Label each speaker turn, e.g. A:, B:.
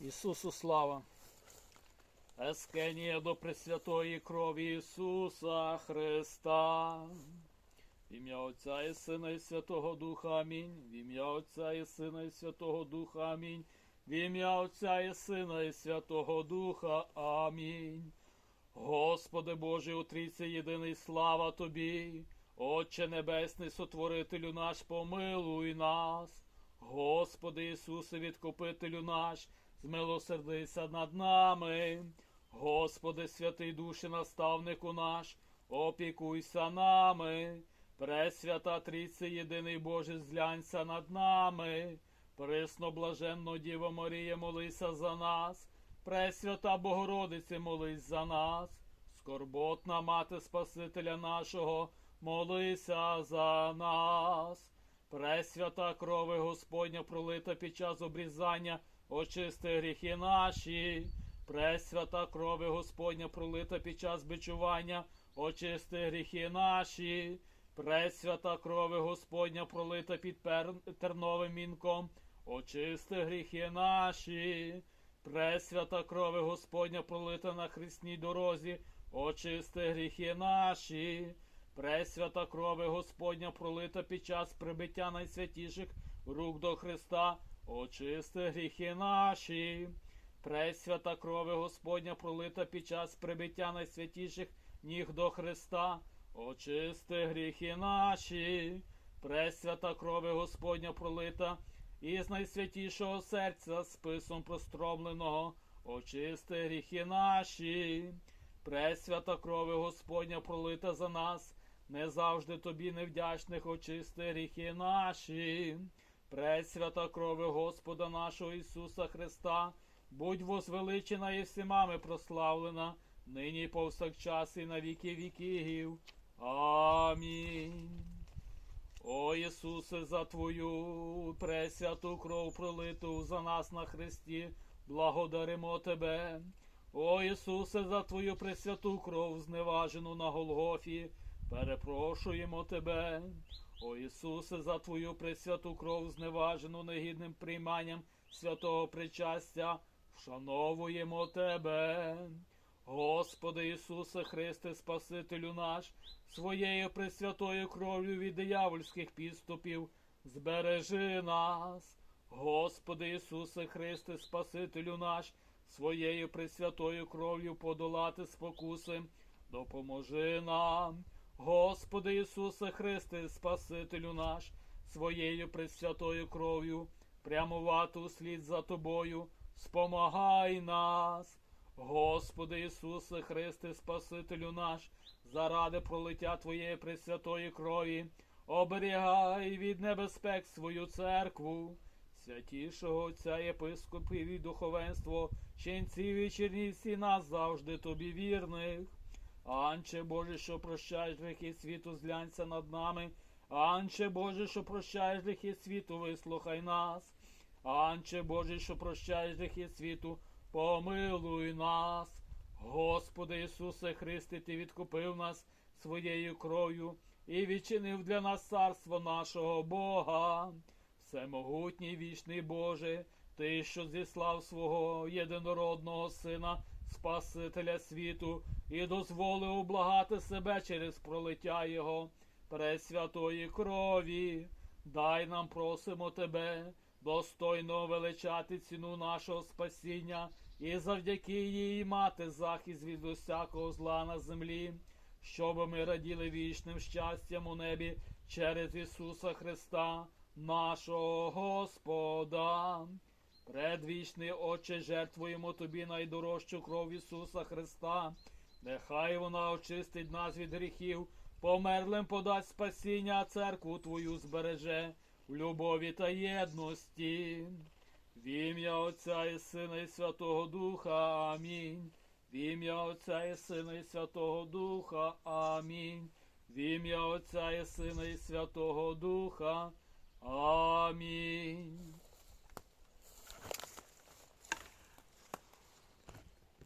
A: Ісусу слава. Ескенія до Пресвятої крові Ісуса Христа. В ім'я Отця і Сина і Святого Духа Амінь. В ім'я Отця і Сина і Святого Духа Амінь. В ім'я Отця і Сина і Святого Духа Амінь. Господи Боже, у Трійці єдиний слава Тобі, Отче Небесний, Сотворителю наш, помилуй нас. Господи Ісусе, відкупителю наш, змилосердися над нами. Господи, святий душі наставнику наш, опікуйся нами. Пресвята Трійці єдиний Боже, зглянься над нами. Пресно блаженно Діво Марія, молися за нас. Пресвята Богородице, молись за нас. Скорботна мати Спасителя нашого, молися за нас. Пресвята крови Господня пролита під час обрізання, очисти гріхи наші. Пресвята крови Господня пролита під час бичування, очисти гріхи наші. Пресвята крови Господня пролита під пер- терновим вінком, очисти гріхи наші. Пресвята крови Господня пролита на хресній дорозі, очисти гріхи наші. Пресвята крови Господня пролита під час прибиття найсвятіших рук до Христа, очисти гріхи наші. Пресвята крови Господня пролита під час прибиття найсвятіших ніг до Христа, очисти гріхи наші. Пресвята крови Господня пролита із найсвятішого серця списом простромленого, очисти гріхи наші. Пресвята крови Господня пролита за нас, не завжди тобі невдячних очисти гріхи наші. Пресвята крови Господа нашого Ісуса Христа, будь возвеличена і всімами прославлена, нині і повсякчас і на віки віків. Амінь. О Ісусе, за Твою пресвяту кров пролиту за нас на Христі, благодаримо Тебе. О Ісусе, за Твою пресвяту кров, зневажену на Голгофі, перепрошуємо Тебе. О Ісусе, за Твою пресвяту кров, зневажену негідним прийманням святого причастя, вшановуємо Тебе. Господи Ісусе Христе, Спасителю наш, своєю пресвятою кров'ю від диявольських підступів, збережи нас. Господи Ісусе Христе, Спасителю наш, своєю пресвятою кров'ю подолати спокуси, допоможи нам. Господи Ісусе Христе, Спасителю наш, своєю пресвятою кров'ю прямувати услід за Тобою, спомагай нас. Господи Ісусе Христе, Спасителю наш, заради пролиття Твоєї пресвятої крові, оберігай від небезпек свою церкву, святішого Отця єпископів і духовенство, ченців і чернівці нас завжди тобі вірних. Анче Боже, що прощаєш гріхи світу, зглянься над нами. Анче Боже, що прощаєш гріхи світу, вислухай нас. Анче Боже, що прощаєш гріхи світу, помилуй нас. Господи Ісусе Христе, Ти відкупив нас своєю кров'ю і відчинив для нас царство нашого Бога. Всемогутній вічний Боже, Ти, що зіслав свого єдинородного Сина, Спасителя світу, і дозволив облагати себе через пролиття Його пресвятої крові. Дай нам, просимо Тебе, достойно величати ціну нашого спасіння і завдяки їй мати захист від усякого зла на землі, щоб ми раділи вічним щастям у небі через Ісуса Христа, нашого Господа. Предвічний Отче, жертвуємо Тобі найдорожчу кров Ісуса Христа. Нехай вона очистить нас від гріхів, померлим подасть спасіння, а церкву Твою збереже в любові та єдності. В ім'я Отця і Сина і Святого Духа. Амінь. В ім'я Отця і Сина і Святого Духа. Амінь. В ім'я Отця і Сина і Святого Духа. Амінь.